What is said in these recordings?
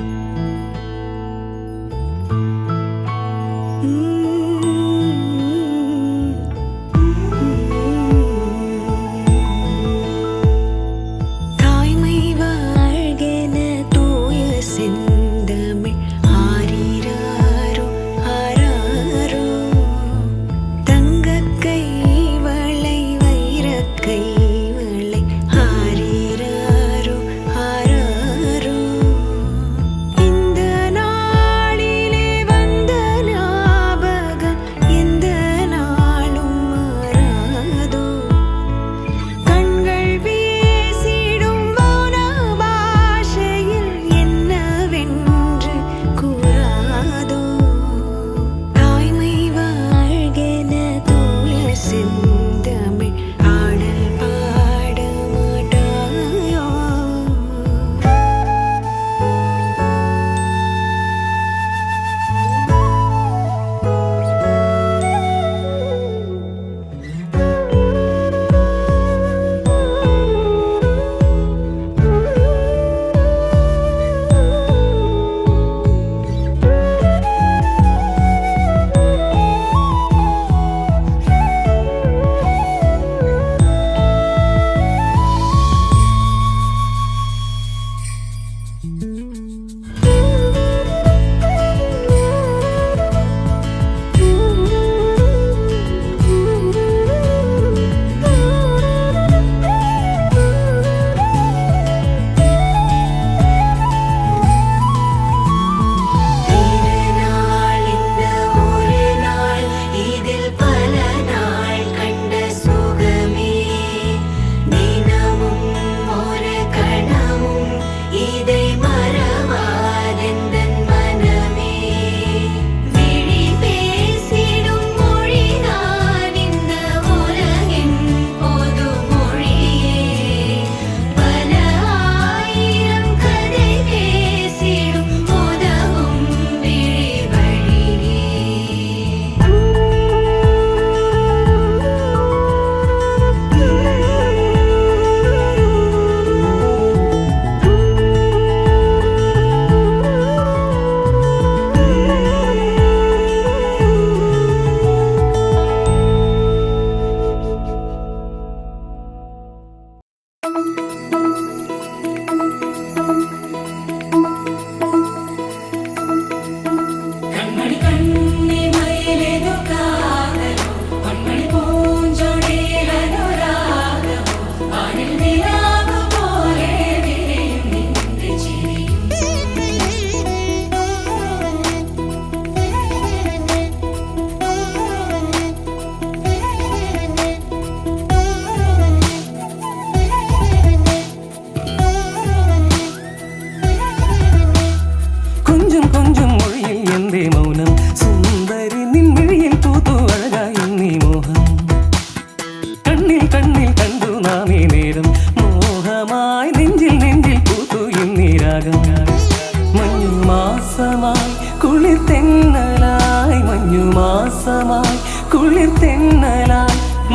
Música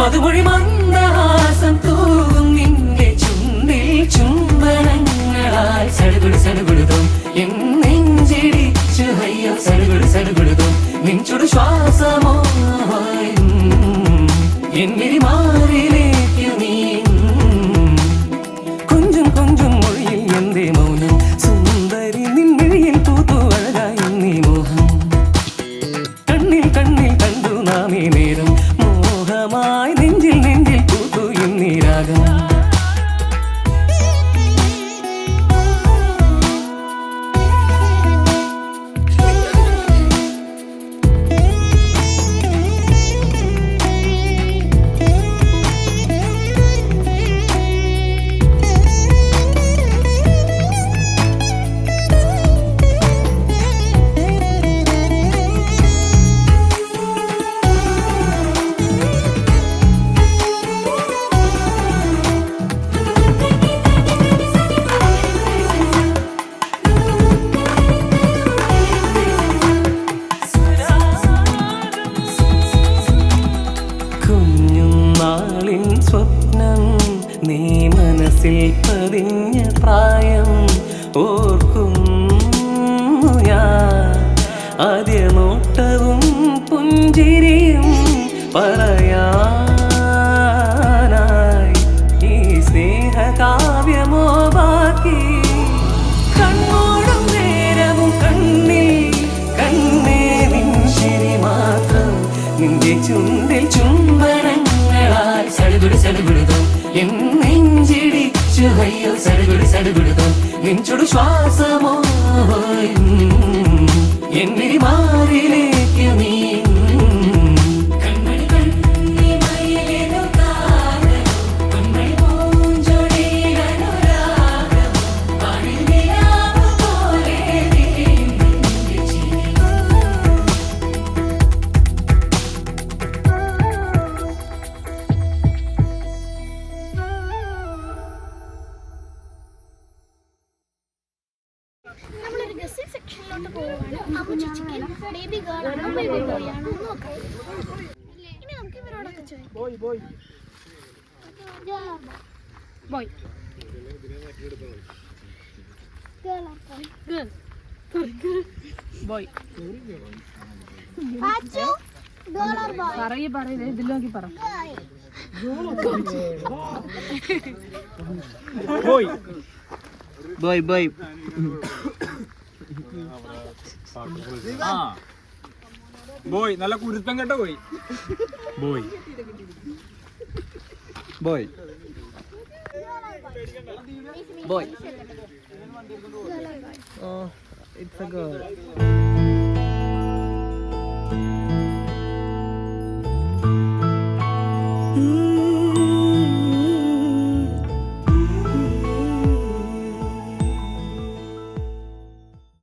മധുമൊഴി മന്ദഹാസം തൂകും നിന്റെ ചുണ്ടിൽ ചുംബനങ്ങളാൽ സടുകുടു സടുകുടുതും. എന്നെഞ്ചിടിച്ചു അയ്യോ സടുകുടു സടുകുടുതും. നിൻ ചുടു ശ്വാസമോ എന്നിരിമാ love. ആദ്യ നോട്ടവും പുഞ്ചിരിയും പറയാനായി ഈ സ്നേഹകാവ്യമോ ബാക്കി? കണ്ണോടും നേരവും കണ്ണിൽ കണ്ണേ നിൻ മാത്രം. നിന്റെ ചുണ്ടിൽ ചുംബനങ്ങളാൽ സടുകുടി സടുകുടുതും. എന്നെഞ്ചിടിച്ചു അയ്യോ സടുകുടി സടുകുടുതും. നെഞ്ചുടു ശ്വാസമോ എന്നിരി മാറിലേക്ക് സെക്ഷനിലോട്ട് പോവുകയാണ്. അപ്പൊ ചേച്ചിക്ക് ബേബി ഗേൾ ആണോ. ബേബി ബോയ് ആണോ നോക്കാം. ഇനി നമുക്ക് ഇവരോടൊക്കെ ചോദിക്കാം. Boy boy boy girl boy boy പറയ് പറയ് ഇതിൽ നോക്കി പറ. ബോയ് ബോയ് ആ. ബോയ് നല്ല കുരുത്തം കേട്ടോ പോയി boy. Boy. Boy. Oh it's a girl